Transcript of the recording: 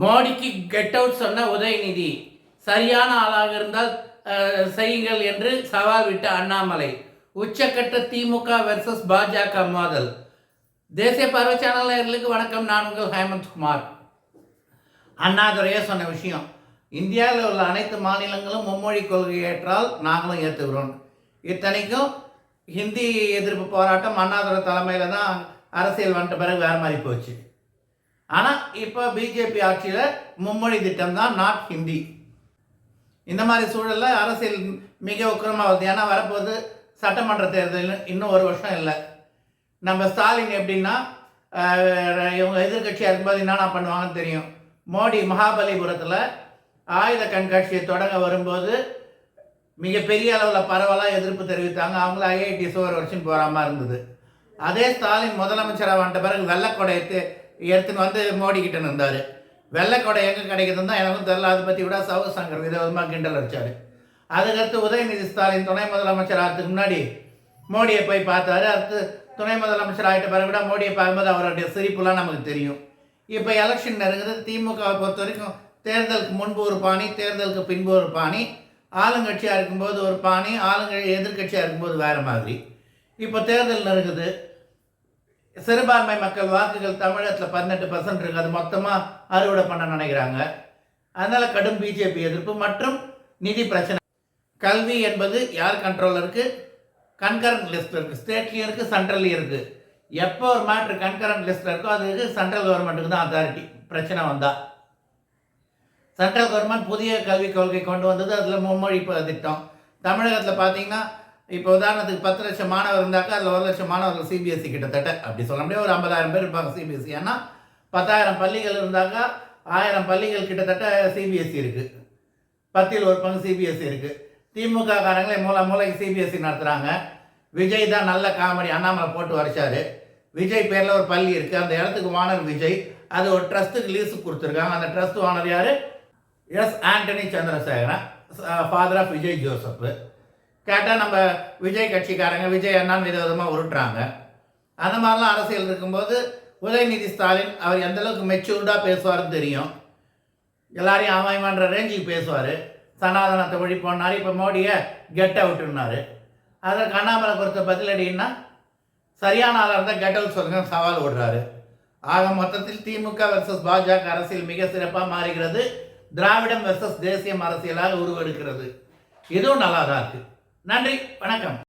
மோடிக்கு get out சொன்ன உதயநிதி சரியான ஆளாக இருந்தால் செய்யுங்கள் என்று சவால் விட்ட அண்ணாமலை. உச்சக்கட்ட திமுக வெர்சஸ் பாஜக மோதல். தேசிய பார்வை சேனலர்களுக்கு வணக்கம். நான் உங்கள் ஹேமந்த் குமார். அண்ணாதுரையே சொன்ன விஷயம் இந்தியாவில் உள்ள அனைத்து மாநிலங்களும் மும்மொழி கொள்கை ஏற்றால் நாங்களும் ஏற்றுக்கிறோம் இத்தனைக்கும் ஹிந்தி எதிர்ப்பு போராட்டம் அண்ணாதுரை தலைமையில் தான் அரசியல் வந்துட்ட பிறகு வேறு மாதிரி போச்சு. ஆனால் இப்போ பிஜேபி ஆட்சியில் மும்மொழி திட்டம் தான் நாட் ஹிந்தி இந்த மாதிரி சூழலில் அரசியல் மிக உக்கிரமாகுது ஏன்னா வரப்போகுது சட்டமன்ற தேர்தல் இன்னும் ஒரு வருஷம் இல்லை. நம்ம ஸ்டாலின் எப்படின்னா இவங்க எதிர்கட்சியாக இருக்கும்போது என்னென்ன பண்ணுவாங்கன்னு தெரியும். மோடி மகாபலிபுரத்தில் ஆயுத கண்காட்சியை தொடங்க வரும்போது மிகப்பெரிய அளவில் பரவலாக எதிர்ப்பு தெரிவித்தாங்க. அவங்கள ஐஐடி சுவர் வருஷம் போகிற மாதிரி இருந்தது. அதே ஸ்டாலின் முதலமைச்சராக வந்துட்ட பிறகு வெள்ளக்கொடை எடுத்துன்னு வந்து மோடி கிட்ட இருந்தார் வெள்ளைக்கொடை எங்கே கிடைக்குதுன்னு தான் எனக்கும் தெரில அதை பற்றி விட சவு சங்கர் விதவிதமாக கிண்டல் அடிச்சார். அதுக்கடுத்து உதயநிதி ஸ்டாலின் துணை முதலமைச்சர் ஆகிறதுக்கு முன்னாடி மோடியை போய் பார்த்தாரு. அடுத்து துணை முதலமைச்சர் ஆகிட்ட பிறகு கூட மோடியை பார்க்கும்போது அவருடைய சிரிப்புலாம் நமக்கு தெரியும். இப்போ எலெக்ஷன் நெருங்குது திமுகவை பொறுத்த வரைக்கும் தேர்தலுக்கு முன்பு ஒரு பாணி தேர்தலுக்கு பின்பு ஒரு பாணி. ஆளுங்கட்சியாக இருக்கும்போது ஒரு பாணி ஆளுங்க எதிர்க்கட்சியாக இருக்கும்போது வேறு மாதிரி. இப்போ தேர்தல் நெருங்குது சிறுபான்மை மக்கள் வாக்குகள் தமிழகத்தில் பதினெட்டு பர்சன்ட் இருக்குது அது மொத்தமாக அறுவடை பண்ண நினைக்கிறாங்க. அதனால் கடும் பிஜேபி எதிர்ப்பு மற்றும் நிதி பிரச்சனை. கல்வி என்பது யார் கண்ட்ரோலில் இருக்குது கன்கரண்ட் லிஸ்ட் இருக்குது ஸ்டேட்லேயும் இருக்குது சென்ட்ரல்லையும் இருக்குது எப்போ ஒரு மேட்ரு கன்கரண்ட் லிஸ்ட்டில் இருக்கோ அதுக்கு சென்ட்ரல் கவர்மெண்ட்டுக்கு தான் அத்தாரிட்டி பிரச்சனை வந்தால் சென்ட்ரல் கவர்மெண்ட் புதிய கல்விக் கொள்கை கொண்டு வந்தது. அதில் மும்மொழி திட்டம். தமிழகத்தில் பார்த்தீங்கன்னா இப்போ உதாரணத்துக்கு பத்து லட்சம் மாணவர் இருந்தாக்கா அதில் ஒரு லட்சம் மாணவர்கள் சிபிஎஸ்சி கிட்டத்தட்ட. அப்படி சொல்ல முடியாது. ஒரு ஐம்பதாயிரம் பேர் இருப்பாங்க சிபிஎஸ்சி ஏன்னா பத்தாயிரம் பள்ளிகள் இருந்தாக்கா ஆயிரம் பள்ளிகள் கிட்டத்தட்ட சிபிஎஸ்சி இருக்குது பத்தில் ஒரு பங்கு சிபிஎஸ்சி இருக்குது திமுக காரங்களே மூல மூலைக்கு சிபிஎஸ்சி நடத்துகிறாங்க விஜய் தான் நல்ல காமெடி அண்ணாமலை போட்டு வரைச்சார். விஜய் பேரில் ஒரு பள்ளி இருக்குது அந்த இடத்துக்கு வானர் விஜய். அது ஒரு ட்ரஸ்ட்டுக்கு லீஸுக்கு கொடுத்துருக்காங்க. அந்த ட்ரஸ்ட் வானர் யார்? S Antony Chandrasekaran. Father of Vijay Joseph. கேட்டால் நம்ம விஜய் கட்சிக்காரங்க விஜய் அண்ணான்னு விதவிதமாக உருட்டுறாங்க. அந்த மாதிரிலாம் அரசியல் இருக்கும்போது உதயநிதி ஸ்டாலின் அவர் எந்தளவுக்கு மெச்சூர்டாக பேசுவாருன்னு தெரியும். எல்லாரையும் அவன் ரேஞ்சுக்கு பேசுவார். சனாதனத்தை ஒழிப்போன்னாரு இப்போ மோடியை கெட் அவுட்டுனார் அதில் கண்ணாமலை பொறுத்த பதிலடின்னா சரியான ஆளாக இருந்தால் கெட் அவுட் சொல்லுங்க சவால் விடுறாரு. ஆக மொத்தத்தில் திமுக வெர்சஸ் பாஜக அரசியல் மிக சிறப்பாக மாறுகிறது. திராவிடம் வெர்சஸ் தேசியம் அரசியலாக உருவெடுக்கிறது. இதுவும் நல்லா தான் இருக்குது நன்றி வணக்கம்.